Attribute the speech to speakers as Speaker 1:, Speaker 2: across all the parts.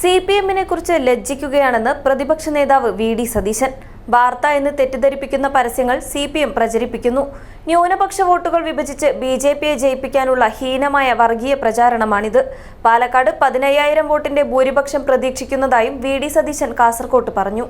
Speaker 1: C P എമ്മിനെ കുറിച്ച് ലജ്ജിക്കുകയാണെന്ന് പ്രതിപക്ഷ നേതാവ് വി ഡി സതീശൻ. വാർത്ത എന്ന് തെറ്റിദ്ധരിപ്പിക്കുന്ന പരസ്യങ്ങൾ സി പി എം പ്രചരിപ്പിക്കുന്നു. ന്യൂനപക്ഷ വോട്ടുകൾ വിഭജിച്ച് ബി ജെ പിയെ ജയിപ്പിക്കാനുള്ള ഹീനമായ വർഗീയ പ്രചാരണമാണിത്. പാലക്കാട് പതിനയ്യായിരം വോട്ടിന്റെ ഭൂരിപക്ഷം പ്രതീക്ഷിക്കുന്നതായും വി ഡി സതീശൻ കാസർകോട്ട് പറഞ്ഞു.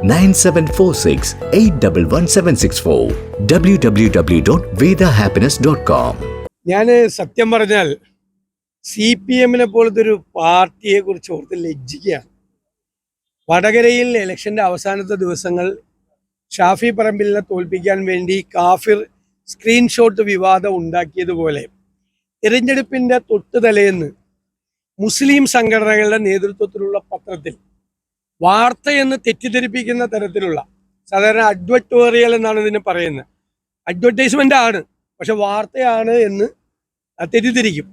Speaker 2: Veda eight double one seven six four 04994 796461 9746 811764 www.vedahappiness.com.
Speaker 3: ഞാൻ സത്യം പറഞ്ഞാൽ സി പി എമ്മിനെ പോലത്തെ ഒരു പാർട്ടിയെ കുറിച്ച് ഓർത്ത് ലജ്ജിക്കുകയാണ് വടകരയിൽ ഇലക്ഷന്റെ അവസാനത്തെ ദിവസങ്ങൾ ഷാഫി പറമ്പിലിനെ തോൽപ്പിക്കാൻ വേണ്ടി കാഫിർ സ്ക്രീൻഷോട്ട് വിവാദം ഉണ്ടാക്കിയതുപോലെ തിരഞ്ഞെടുപ്പിന്റെ തൊട്ടുതലയെന്ന് മുസ്ലിം സംഘടനകളുടെ നേതൃത്വത്തിലുള്ള പത്രത്തിൽ വാർത്തയെന്ന് തെറ്റിദ്ധരിപ്പിക്കുന്ന തരത്തിലുള്ള സാധാരണ അഡ്വറ്റോറിയൽ എന്നാണ് ഇതിന് പറയുന്നത്. അഡ്വർടൈസ്മെന്റ് ആണ് പക്ഷെ വാർത്തയാണ് എന്ന് തെറ്റിദ്ധരിക്കും.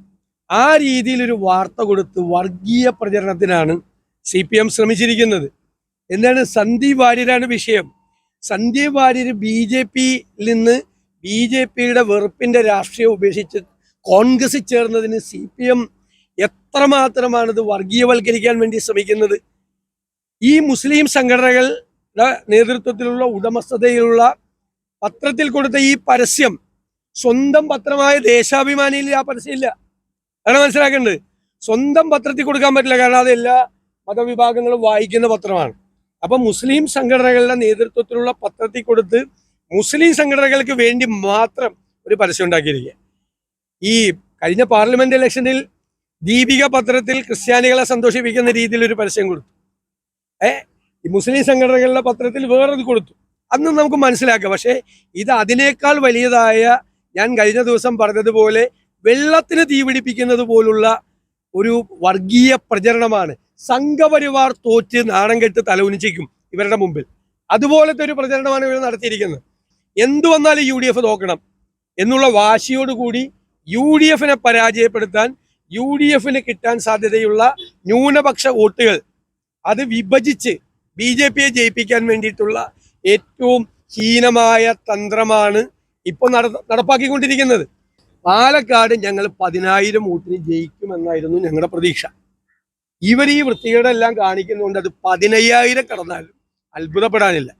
Speaker 3: ആ രീതിയിൽ ഒരു വാർത്ത കൊടുത്ത് വർഗീയ പ്രചരണത്തിനാണ് സി പി എം ശ്രമിച്ചിരിക്കുന്നത്. എന്താണ് സന്ദീപ് വാര്യരാണ് വിഷയം. സന്ദീപ് വാര്യർ ബി ജെ പിയിൽ നിന്ന് ബി ജെ പിയുടെ വെറുപ്പിന്റെ രാഷ്ട്രീയം ഉപേക്ഷിച്ച് കോൺഗ്രസ് ചേർന്നതിന് സി പി എം എത്രമാത്രമാണിത് വർഗീയവൽക്കരിക്കാൻ വേണ്ടി ശ്രമിക്കുന്നത്? ഈ മുസ്ലിം സംഘടനകളുടെ നേതൃത്വത്തിലുള്ള ഉടമസ്ഥതയിലുള്ള പത്രത്തിൽ കൊടുത്ത ഈ പരസ്യം സ്വന്തം പത്രമായ ദേശാഭിമാനിയിൽ ആ പരസ്യമില്ല അതാണ് മനസ്സിലാക്കേണ്ടത്. സ്വന്തം പത്രത്തിൽ കൊടുക്കാൻ പറ്റില്ല. കാരണം അത് എല്ലാ മതവിഭാഗങ്ങളും വായിക്കുന്ന പത്രമാണ്. അപ്പൊ മുസ്ലിം സംഘടനകളുടെ നേതൃത്വത്തിലുള്ള പത്രത്തിൽ കൊടുത്ത് മുസ്ലിം സംഘടനകൾക്ക് വേണ്ടി മാത്രം ഒരു പരസ്യം ഉണ്ടാക്കിയിരിക്കുക. ഈ കഴിഞ്ഞ പാർലമെന്റ് ഇലക്ഷനിൽ ദീപിക പത്രത്തിൽ ക്രിസ്ത്യാനികളെ സന്തോഷിപ്പിക്കുന്ന രീതിയിൽ ഒരു പരസ്യം കൊടുത്തു. ഏ? ഈ മുസ്ലിം സംഘടനകളുടെ പത്രത്തിൽ വേറൊരു കൊടുത്തു. അന്ന് നമുക്ക് മനസ്സിലാക്കാം. പക്ഷേ ഇത് അതിനേക്കാൾ വലിയതായ ഞാൻ കഴിഞ്ഞ ദിവസം പറഞ്ഞതുപോലെ വെള്ളത്തിന് തീപിടിപ്പിക്കുന്നത് പോലുള്ള ഒരു വർഗീയ പ്രചരണമാണ്. സംഘപരിവാർ തോറ്റ് നാണം കെട്ട് തലകുനിച്ചിരിക്കും ഇവരുടെ മുമ്പിൽ. അതുപോലത്തെ ഒരു പ്രചരണമാണ് ഇവർ നടത്തിയിരിക്കുന്നത്. എന്തു വന്നാലും യു ഡി എഫ് നോക്കണം എന്നുള്ള വാശിയോടുകൂടി യു ഡി എഫിനെ പരാജയപ്പെടുത്താൻ യു ഡി എഫിന് കിട്ടാൻ സാധ്യതയുള്ള ന്യൂനപക്ഷ വോട്ടുകൾ അത് വിഭജിച്ച് ബി ജെ പിയെ ജയിപ്പിക്കാൻ വേണ്ടിയിട്ടുള്ള ഏറ്റവും ഹീനമായ തന്ത്രമാണ് ഇപ്പോൾ നട നടപ്പാക്കിക്കൊണ്ടിരിക്കുന്നത്. പാലക്കാട് ഞങ്ങൾ പതിനായിരം വോട്ടിന് ജയിക്കുമെന്നായിരുന്നു ഞങ്ങളുടെ പ്രതീക്ഷ. ഇവർ ഈ വൃത്തികേടെല്ലാം കാണിക്കുന്നതുകൊണ്ട് അത് പതിനയ്യായിരം കടന്നാലും അത്ഭുതപ്പെടാനില്ല.